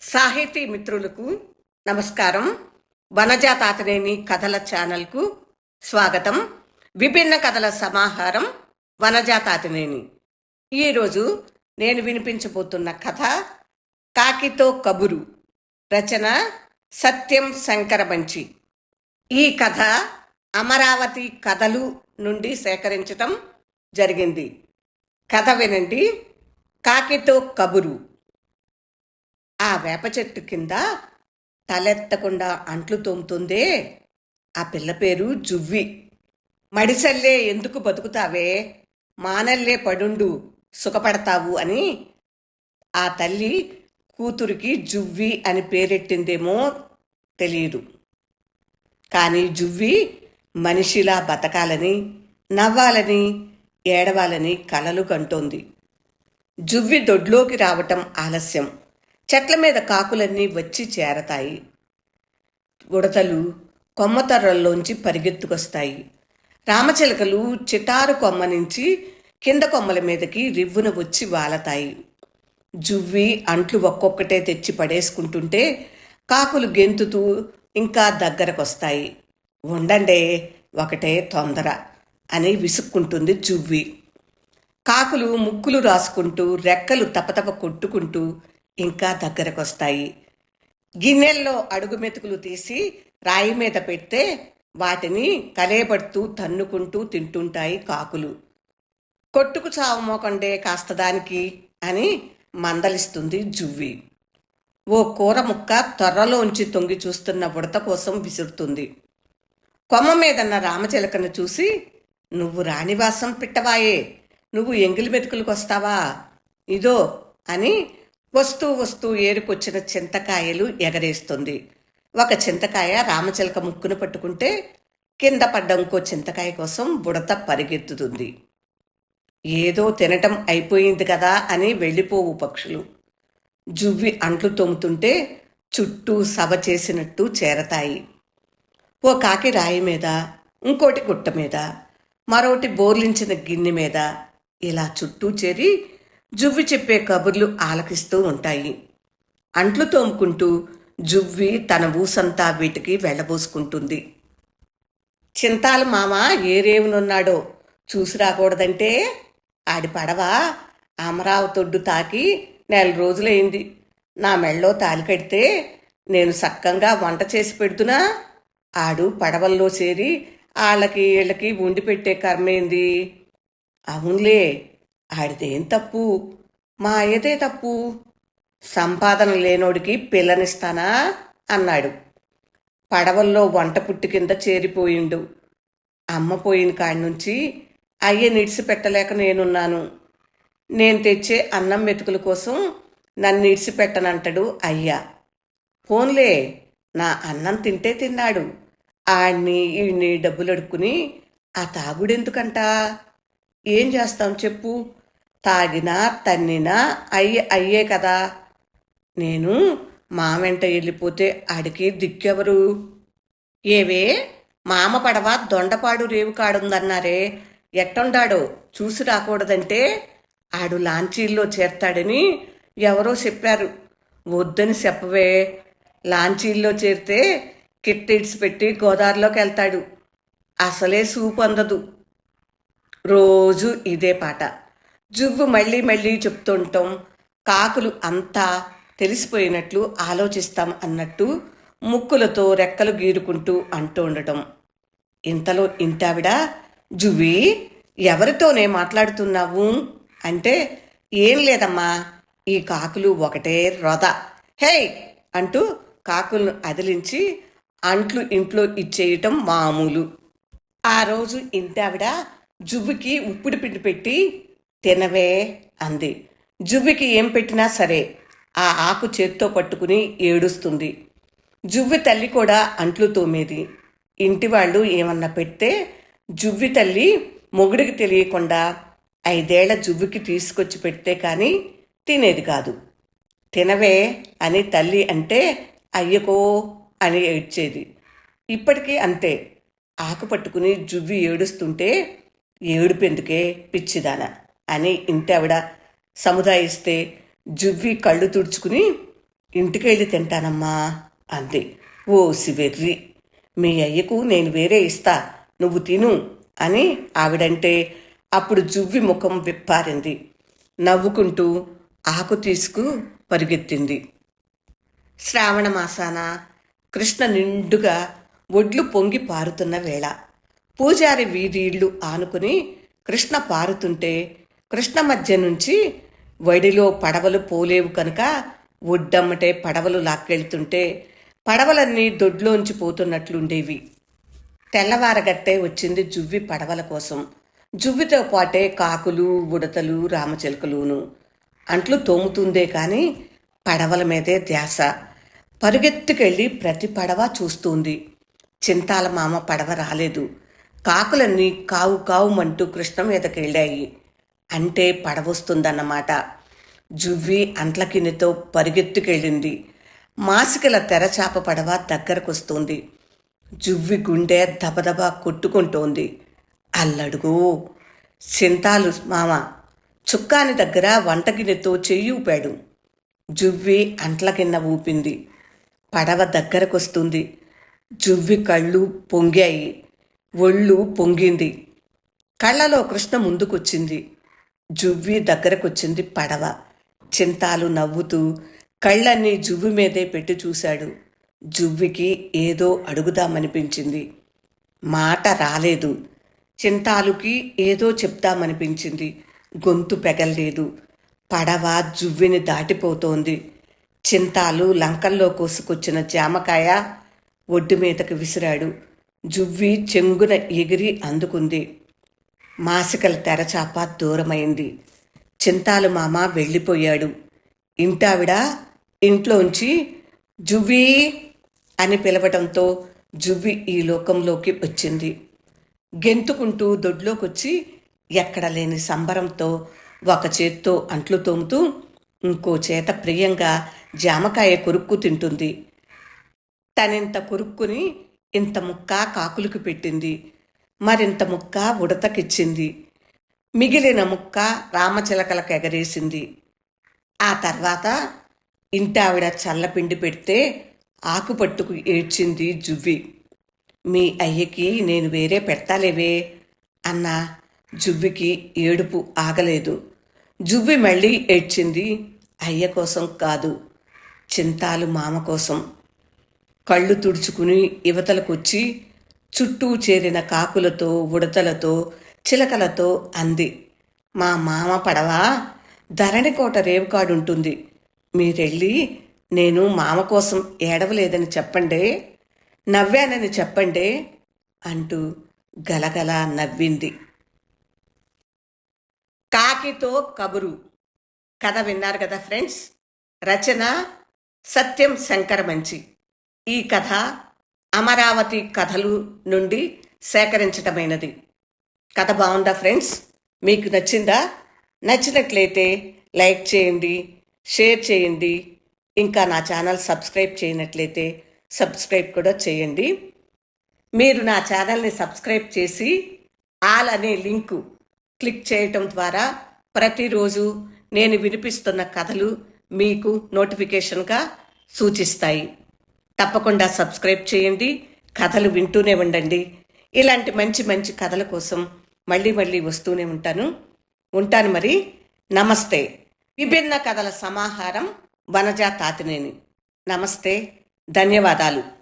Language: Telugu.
సాహితీ మిత్రులకు నమస్కారం. వనజాతాతనేని కథల ఛానల్కు స్వాగతం. విభిన్న కథల సమాహారం వనజాతాతనేని ఈరోజు నేను వినిపించబోతున్న కథ కాకితో కబురు. రచన సత్యం శంకరమంచి ఈ కథ అమరావతి కథలు నుండి సేకరించటం జరిగింది. కథ వినండి. కాకితో కబురు. ఆ వేప చెట్టు కింద తలెత్తకుండా అంట్లు తోముతుందే. ఆ పిల్ల పేరు జువ్వి. మడిసల్లే ఎందుకు బతుకుతావే? మానల్లే పడుండు సుఖపడతావు అని ఆ తల్లి కూతురికి జువ్వి అని పేరెట్టిందేమో తెలియదు. కానీ జువ్వి మనిషిలా బతకాలని నవ్వాలని ఏడవాలని కలలు కంటోంది. జువ్వి దొడ్లోకి రావటం ఆలస్యం. చెట్ల మీద కాకులన్నీ వచ్చి చేరతాయి. ఉడతలు కొమ్మతర్రల్లోంచి పరిగెత్తుకొస్తాయి. రామచిలకలు చిటారు కొమ్మ నుంచి కింద కొమ్మల మీదకి రివ్వున వచ్చి వాలతాయి. జువ్వి అంట్లు ఒక్కొక్కటే తెచ్చి పడేసుకుంటుంటే కాకులు గెంతుతూ ఇంకా దగ్గరకొస్తాయి. ఉండండే ఒకటే తొందర అని విసుక్కుంటుంది జువ్వి. కాకులు ముక్కులు రాసుకుంటూ రెక్కలు తపతప కొట్టుకుంటూ ఇంకా దగ్గరకొస్తాయి. గిన్నెల్లో అడుగు మెతుకులు తీసి రాయి మీద పెడితే వాటిని కలేపడుతూ తన్నుకుంటూ తింటుంటాయి కాకులు. కొట్టుకు చావు మోకండే కాస్త దానికి అని మందలిస్తుంది జువ్వి. ఓ కూర ముక్క త్వరలోంచి తొంగి చూస్తున్న ఉడత కోసం విసురుతుంది. కొమ్మ మీదన్న రామచిలకను చూసి నువ్వు రాణివాసం పిట్టవాయే. నువ్వు ఎంగిలి మెతుకులకు వస్తావా? ఇదో అని వస్తూ వస్తూ ఏరుకొచ్చిన చింతకాయలు ఎగరేస్తుంది. ఒక చింతకాయ రామచిలక ముక్కును పట్టుకుంటే కింద పడ్డ ఇంకో చింతకాయ కోసం బుడత పరిగెత్తుతుంది. ఏదో తినటం అయిపోయింది కదా అని వెళ్ళిపోవు పక్షులు. జువ్వి అంట్లు తోముతుంటే చుట్టూ సభ చేసినట్టు చేరతాయి. ఓ కాకి రాయి మీద ఇంకోటి గుట్ట మీద మరోటి బోర్లించిన గిన్నె మీద ఇలా చుట్టూ చేరి జువ్వి చెప్పే కబుర్లు ఆలకిస్తూ ఉంటాయి. అంట్లు తోముకుంటూ జువ్వి తన ఊసంతా వీటికి వెళ్ళబోసుకుంటుంది. చింతాల మామ ఏ రేవునున్నాడో చూసి రాకూడదంటే ఆడి పడవ? అమరావతొడ్డు తాకి నెల రోజులైంది. నా మెళ్ళో తాలి కడితే నేను సక్కంగా వంట చేసి పెడుతున్నా? ఆడు పడవల్లో చేరి వాళ్ళకి వీళ్ళకి ఉండి పెట్టే కర్మేంది అవునులే ఆడిదేం తప్పు? మా అయ్యదే తప్పు. సంపాదన లేనోడికి పిల్లనిస్తానా? అన్నాడు. పడవల్లో వంట పుట్టి కింద చేరిపోయిండు. అమ్మ పోయిన కాడి నుంచి అయ్య నిడిసి పెట్టలేక నేనున్నాను. నేను తెచ్చే అన్నం మెతుకుల కోసం నన్ను నిడిసి పెట్టనంటాడు అయ్యా. పోన్లే నా అన్నం తింటే తిన్నాడు. ఆడిని ఈయన్ని డబ్బులు అడుక్కుని ఆ తాగుడెందుకంట? ఏం చేస్తాం చెప్పు? తాగినా తన్నినా అయ్యే అయ్యే కదా. నేను మా వెంట వెళ్ళిపోతే ఆడికి దిక్కెవరు? ఏవే? మామ పడవ దొండపాడు రేవు కాడుందన్నారే. ఎట్టుండాడో? చూసి రాకూడదంటే ఆడు లాంచీల్లో చేరతాడని ఎవరో చెప్పారు. వద్దని చెప్పవే. లాంచీల్లో చేరితే కిట్టిడ్స్ పెట్టి గోదావరిలోకి వెళ్తాడు అసలే సూపు అందదు రోజు ఇదే పాట. జువ్వు మళ్ళీ మళ్ళీ చెప్తుంటాం. కాకులు అంతా తెలిసిపోయినట్లు ఆలోచిస్తాం అన్నట్టు ముక్కులతో రెక్కలు గీరుకుంటూ అంటూ ఉండటం. ఇంతలో ఇంటావిడ జువ్వి ఎవరితోనే మాట్లాడుతున్నావు? అంటే ఏం లేదమ్మా ఈ కాకులు ఒకటే రొద. హే! అంటూ కాకులను అదిలించి అంట్లు ఇంట్లో ఇచ్చేయటం మామూలు. ఆ రోజు ఇంటావిడ జువ్వికి ఉప్పుడు పిండి పెట్టి తినవే అంది. జువ్వికి ఏం పెట్టినా సరే ఆ ఆకు చేత్తో పట్టుకుని ఏడుస్తుంది. జువ్వి తల్లి కూడా అంట్లు తోమేది. ఇంటి వాళ్ళు ఏమన్నా పెడితే జువ్వి తల్లి మొగుడికి తెలియకుండా ఐదేళ్ళ జువ్వికి తీసుకొచ్చి పెడితే కానీ తినేది కాదు. తినవే అని తల్లి అంటే అయ్యకో అని ఏడ్చేది. ఇప్పటికీ అంతే. ఆకు పట్టుకుని జువ్వి ఏడుస్తుంటే ఏడుపెందుకే పిచ్చిదాన అని ఇంటావిడ సముదాయిస్తే జువ్వి కళ్ళు తుడుచుకుని ఇంటికెళ్ళి తింటానమ్మా అంది. ఓ శివెర్రి మీ అయ్యకు నేను వేరే ఇస్తా నువ్వు తిను అని ఆవిడంటే అప్పుడు జువ్వి ముఖం విప్పారింది. నవ్వుకుంటూ ఆకు తీసుకు పరిగెత్తింది. శ్రావణ మాసాన కృష్ణ నిండుగా ఒడ్లు పొంగి పారుతున్న వేళ పూజారి వీధీళ్ళు ఆనుకుని కృష్ణ పారుతుంటే కృష్ణ మధ్య నుంచి వడిలో పడవలు పోలేవు కనుక ఒడ్డమ్మటే పడవలు లాక్కెళ్తుంటే పడవలన్నీ దొడ్లోంచి పోతున్నట్లుండేవి. తెల్లవారగట్టే వచ్చింది జువ్వి పడవల కోసం. జువ్వితో పాటే కాకులు ఉడతలు రామచిలుకలును. అంట్లు తోముతుందే కాని పడవల మీదే ధ్యాస. పరుగెత్తుకెళ్ళి ప్రతి పడవ చూస్తుంది. చింతాల మామ పడవ రాలేదు. కాకులన్నీ కావు కావుమంటూ కృష్ణ మీదకెళ్ళాయి అంటే పడవస్తుందన్నమాట. జువ్వి అంట్లకినితో పరిగెత్తుకెళ్ళింది. మాసికల తెరచాప పడవ దగ్గరకొస్తుంది. జువ్వి గుండె దబదబా కొట్టుకుంటోంది. అల్లడుగు! చింతాలు మామ! చుక్కాని దగ్గర వంటగిన్నెతో చెయ్యి ఊపాడు. జువ్వి అంట్ల కింద ఊపింది. పడవ దగ్గరకొస్తుంది. జువ్వి కళ్ళు పొంగాయి. ఒళ్ళు పొంగింది. కళ్ళలో కృష్ణ ముందుకొచ్చింది. జువ్వి దగ్గరకొచ్చింది పడవ. చింతాలు నవ్వుతూ కళ్ళన్నీ జువ్వి మీదే పెట్టి చూశాడు. జువ్వికి ఏదో అడుగుదామనిపించింది. మాట రాలేదు. చింతాలుకి ఏదో చెప్తామనిపించింది గొంతు పెగల్లేదు. పడవ జువ్విని దాటిపోతోంది. చింతాలు లంకల్లో కోసుకొచ్చిన జామకాయ ఒడ్డు మీదకు విసిరాడు. జువ్వి చెంగున ఎగిరి అందుకుంది. మాసికల తెరచాప దూరమైంది. చింతాలు మామ వెళ్ళిపోయాడు. ఇంటావిడ ఇంట్లోంచి జువ్వి అని పిలవటంతో జువ్వి ఈ లోకంలోకి వచ్చింది. గెంతుకుంటూ దొడ్లోకొచ్చి ఎక్కడ లేని సంబరంతో ఒక చేత్తో అంట్లు తోముతూ ఇంకో చేత ప్రియంగా జామకాయ కొరుక్కు తింటుంది. తనింత కొరుక్కుని ఇంత ముక్క కాకులకు పెట్టింది. మరింత ముక్క ఉడతకిచ్చింది. మిగిలిన ముక్క రామచిలకలకు ఎగరేసింది. ఆ తర్వాత ఇంటావిడ చల్లపిండి పెడితే ఆకు పట్టుకు ఏడ్చింది జువ్వి. మీ అయ్యకి నేను వేరే పెడతాలేవే అన్న జువ్వికి ఏడుపు ఆగలేదు. జువ్వి మళ్ళీ ఏడ్చింది అయ్య కోసం కాదు చింతాలు మామ కోసం. కళ్ళు తుడుచుకుని యువతలకొచ్చి చుట్టూ చేరిన కాకులతో ఉడతలతో చిలకలతో అంది. మా మామ పడవా? ధరణికోట రేవుకాడుంటుంది. మీరెళ్ళి నేను మామ కోసం ఏడవలేదని చెప్పండే? నవ్వానని చెప్పండే? అంటూ గలగల నవ్వింది. కాకితో కబురు. కథ విన్నారు కదా ఫ్రెండ్స్? రచన సత్యం శంకర మంచి ఈ కథ అమరావతి కథలు నుండి సేకరించటమైనది. కథ బాగుందా ఫ్రెండ్స్? మీకు నచ్చిందా? నచ్చినట్లయితే లైక్ చేయండి షేర్ చేయండి ఇంకా నా ఛానల్ సబ్స్క్రైబ్ చేయనట్లయితే సబ్స్క్రైబ్ కూడా చేయండి. మీరు నా ఛానల్ని సబ్స్క్రైబ్ చేసి ఆల్ అనే లింకు క్లిక్ చేయటం ద్వారా ప్రతిరోజు నేను వినిపిస్తున్న కథలు మీకు నోటిఫికేషన్గా సూచిస్తాయి. తప్పకుండా సబ్స్క్రైబ్ చేయండి. కథలు వింటూనే ఉండండి. ఇలాంటి మంచి మంచి కథల కోసం మళ్ళీ మళ్ళీ వస్తూనే ఉంటాను. ఉంటాను మరి. నమస్తే. విభిన్న కథల సమాహారం వనజా తాతినేని. నమస్తే. ధన్యవాదాలు.